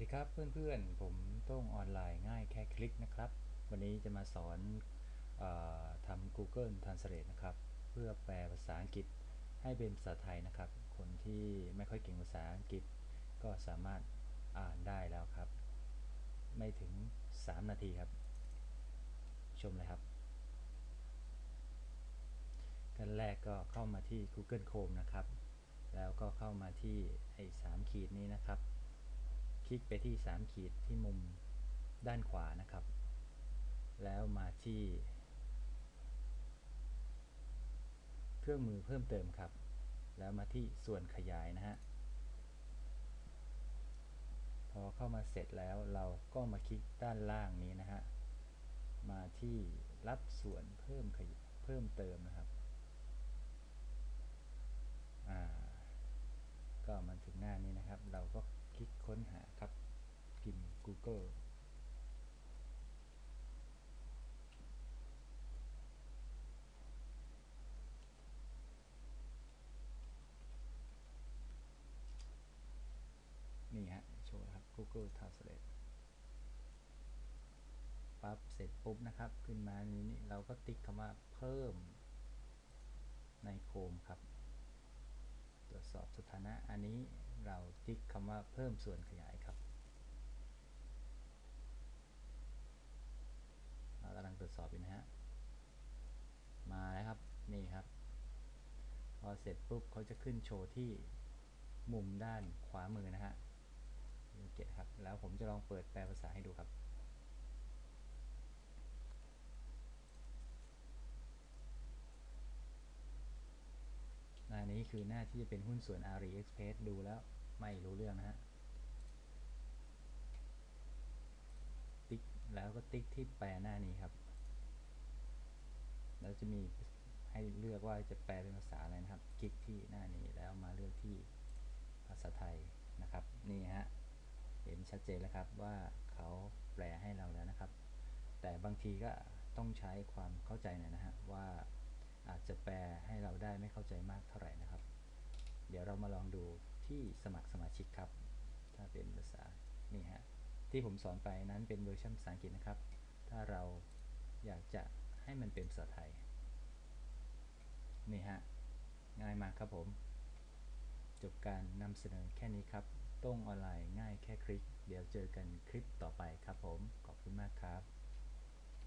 สดีครับเพื่อนๆ ผมต้องออนไลน์ง่ายแค่คลิกนะครับ วันนี้จะมาสอนออทำ Google Translate นะครับ เพื่อแปลภาษาอังกฤษให้เป็นภาษาไทยนะครับ คนที่ไม่ค่อยเก่งภาษาอังกฤษก็สามารถอ่านได้แล้วครับ ไม่ถึง 3 นาทีครับ ชมเลยครับขั้นแรกก็เข้ามาที่ Google Chrome นะครับ แล้วก็เข้ามาที่ไอ้สามขีดนี้นะครับ คลิกไปที่ 3 ขีดที่มุมด้านขวานะครับ แล้วมาที่ เครื่องมือเพิ่มเติมครับ แล้วมาที่ส่วนขยายนะฮะ พอเข้ามาเสร็จแล้วเราก็มาคลิกด้านล่างนี้นะฮะ มาที่รับส่วนเพิ่มขยเพิ่มเติมนะครับ อ่า ก็มาถึงหน้านี้นะครับ เราก็คลิกค้นหาครับ พิมพ์ Google นี่ฮะ โชว์ครับ Google Translate ปั๊บ เสร็จปุ๊บนะครับ ขึ้นมานี้นี่เราก็ติ๊กคำว่าเพิ่มในโคมครับ ตรวจสอบสถานะอันนี้เราติ๊กคำว่าเพิ่มส่วนขยายครับ เรากำลังตรวจ สอบอยู่นะฮะ มาแล้วครับ นี่ครับ พอเสร็จปุ๊บเขาจะขึ้นโชว์ที่มุมด้านขวามือนะฮะเกตครับ แล้วผมจะลองเปิดแปลภาษาให้ดูครับ หน้านี้คือหน้าที่จะเป็นหุ้นส่วน AliExpress ดูแล้วไม่รู้เรื่องนะฮะ ติ๊กแล้วก็ติ๊กที่แปลหน้านี้ครับ แล้วจะมีให้เลือกว่าจะแปลเป็นภาษาอะไรนะครับ คลิกที่หน้านี้แล้วมาเลือกที่ภาษาไทยนะครับ นี่ฮะ เห็นชัดเจนแล้วครับว่าเขาแปลให้เราแล้วนะครับ แต่บางทีก็ต้องใช้ความเข้าใจหน่อยนะฮะว่าอาจจะแปลให้เราได้ไม่เข้าใจมากเท่าไหร่นะครับ เดี๋ยวเรามาลองดูที่สมัครสมาชิกครับ ถ้าเป็นภาษา นี่ฮะ ที่ผมสอนไปนั้นเป็นเวอร์ชันภาษาอังกฤษนะครับ ถ้าเรา ให้มันเป็นภาษาไทย นี่ฮะ ง่ายมากครับผม จบการนำเสนอแค่นี้ครับ ต้องออนไลน์ง่ายแค่คลิก เดี๋ยวเจอกันคลิป